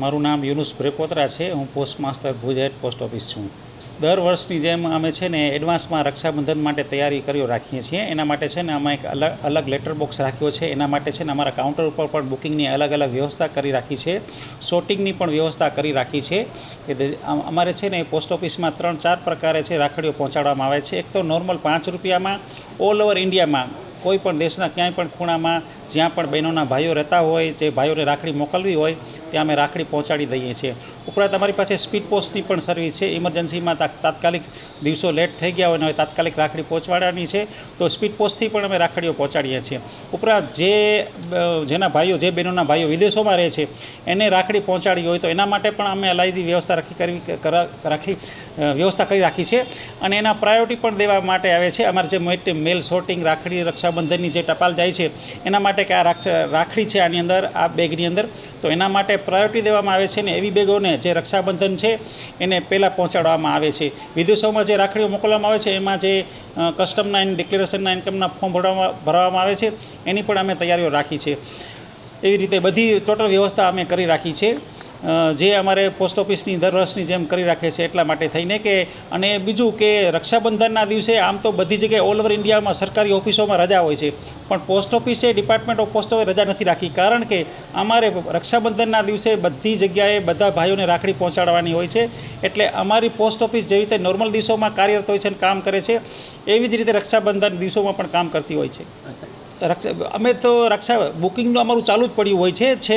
મારું નામ યુનુસ ભ્રેકોત્રા છે. હું post master Bhuj post office છું. દર વર્ષની જેમ અમે છે ને એડવાન્સમાં રક્ષાબંધન માટે તૈયારી કર્યો રાખીએ છીએ. એના માટે છે ને અમે એક અલગ અલગ લેટર બોક્સ રાખ્યો છે. એના માટે છે ને અમારા કાઉન્ટર ઉપર પણ બુકિંગની અલગ અલગ વ્યવસ્થા કરી રાખી છે. શોટિંગની પણ વ્યવસ્થા કરી રાખી છે કે અમારે છે ને પોસ્ટ ઓફિસમાં ત્રણ, ચાર પ્રકારે છે રાખડીઓ પહોંચાડવામાં આવે છે. એક તો નોર્મલ પાંચ રૂપિયામાં, ઓલ ઓવર ઇન્ડિયામાં, કોઈ પણ દેશના ક્યાંય પણ ખૂણામાં જ્યાં પણ બહેનોના ભાઈઓ રહેતા હોય, જે ભાઈઓને રાખડી મોકલવી હોય, ત્યાં અમે રાખડી પહોંચાડી દઈએ છીએ. ઉપરાંત અમારી પાસે સ્પીડ પોસ્ટની પણ સર્વિસ છે. ઇમરજન્સીમાં તાત્કાલિક દિવસો લેટ થઈ ગયા હોય તાત્કાલિક રાખડી પહોંચવાડવાની છે, તો સ્પીડ પોસ્ટથી પણ અમે રાખડીઓ પહોંચાડીએ છીએ. ઉપરાંત જે જેના ભાઈઓ, જે બહેનોના ભાઈઓ વિદેશોમાં રહે છે, એને રાખડી પહોંચાડી હોય તો એના માટે પણ અમે અલાયદી વ્યવસ્થા રાખી કરવી કરા- રાખી વ્યવસ્થા કરી રાખી છે. અને એના પ્રાયોરિટી પણ દેવા માટે આવે છે. અમારે જે મેલ શોર્ટિંગ રાખડી રક્ષાબંધનની જે ટપાલ જાય છે, એના માટે કે આ રાખડી છે આની અંદર, આ બેગની અંદર. તો એના માટે પ્રાયોરિટી દેવામાં આવે છે ને એવી બેગોને જે રક્ષાબંધન છે, એને પહેલાં પહોંચાડવામાં આવે છે. વિદેશોમાં જે રાખડીઓ મોકલવામાં આવે છે, એમાં જે કસ્ટમના એન્ડ ડિક્લેરેશનના ઇન્કમના ફોર્મ ભરવામાં ભરવામાં આવે છે, એની પણ અમે તૈયારીઓ રાખી છે. એવી રીતે બધી ટોટલ વ્યવસ્થા અમે કરી રાખી છે. જે અમારે પોસ્ટ ઓફિસની દર વર્ષની જેમ કરી રાખે છે એટલા માટે થઈને કે, અને બીજું કે રક્ષાબંધનના દિવસે આમ તો બધી જગ્યાએ ઓલ ઓવર ઇન્ડિયામાં સરકારી ઓફિસોમાં રજા હોય છે. પણ પોસ્ટ ઓફિસે ડિપાર્ટમેન્ટ ઓફ પોસ્ટ રજા નથી રાખી. કારણ કે અમારે રક્ષાબંધનના દિવસે બધી જગ્યાએ બધા ભાઈઓને રાખડી પહોંચાડવાની હોય છે. એટલે અમારી પોસ્ટ ઓફિસ જેવી રીતે નોર્મલ દિવસોમાં કાર્યરત હોય છે અને કામ કરે છે, એવી જ રીતે રક્ષાબંધન દિવસોમાં પણ કામ કરતી હોય છે. રક્ષા અમે તો રક્ષા બુકિંગનું અમારું ચાલુ જ પડ્યું હોય છે. છે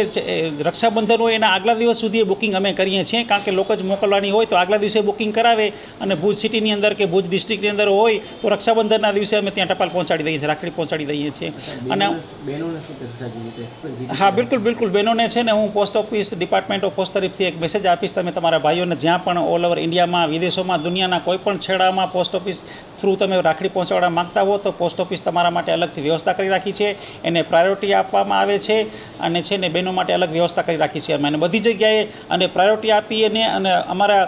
રક્ષાબંધન હોય એના આગલા દિવસ સુધી બુકિંગ અમે કરીએ છીએ. કારણ કે લોકો જ મોકલવાની હોય તો આગલા દિવસે બુકિંગ કરાવે અને ભુજ સિટીની અંદર કે ભુજ ડિસ્ટ્રિક્ટની અંદર હોય તો રક્ષાબંધનના દિવસે અમે ત્યાં ટપાલ પહોંચાડી દઈએ છીએ રાખડી પહોંચાડી દઈએ છીએ. અને હા બિલકુલ બિલકુલ. બહેનોને છે ને હું post office department of post તરફથી એક મેસેજ આપીશ તમે તમારા ભાઈઓને જ્યાં પણ ઓલ ઓવર ઇન્ડિયામાં વિદેશોમાં દુનિયાના કોઈ પણ છેડામાં પોસ્ટ ઓફિસ થ્રુ તમે રાખડી પહોંચાડવા માગતા હો તો પોસ્ટ ઓફિસ તમારા માટે અલગથી વ્યવસ્થા કરી રાખી છે, એને પ્રાયોરિટી આપવામાં આવે છે અને છે ને બહેનો માટે અલગ વ્યવસ્થા કરી રાખી છે અમે. અને બધી જગ્યાએ અને પ્રાયોરિટી આપી અને અને અમારા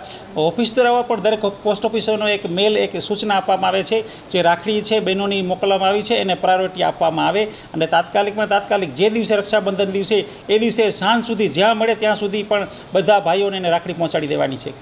ઓફિસ દ્વારા પણ દરેક પોસ્ટ ઓફિસોનો એક મેલ એક સૂચના આપવામાં આવે છે, જે રાખડી છે બહેનોની મોકલવામાં આવી છે, એને પ્રાયોરિટી આપવામાં આવે. અને તાત્કાલિકમાં તાત્કાલિક જે દિવસે રક્ષાબંધન દિવસે, એ દિવસે સાંજ સુધી જ્યાં મળે ત્યાં સુધી પણ બધા ભાઈઓને રાખડી પહોંચાડી દેવાની છે.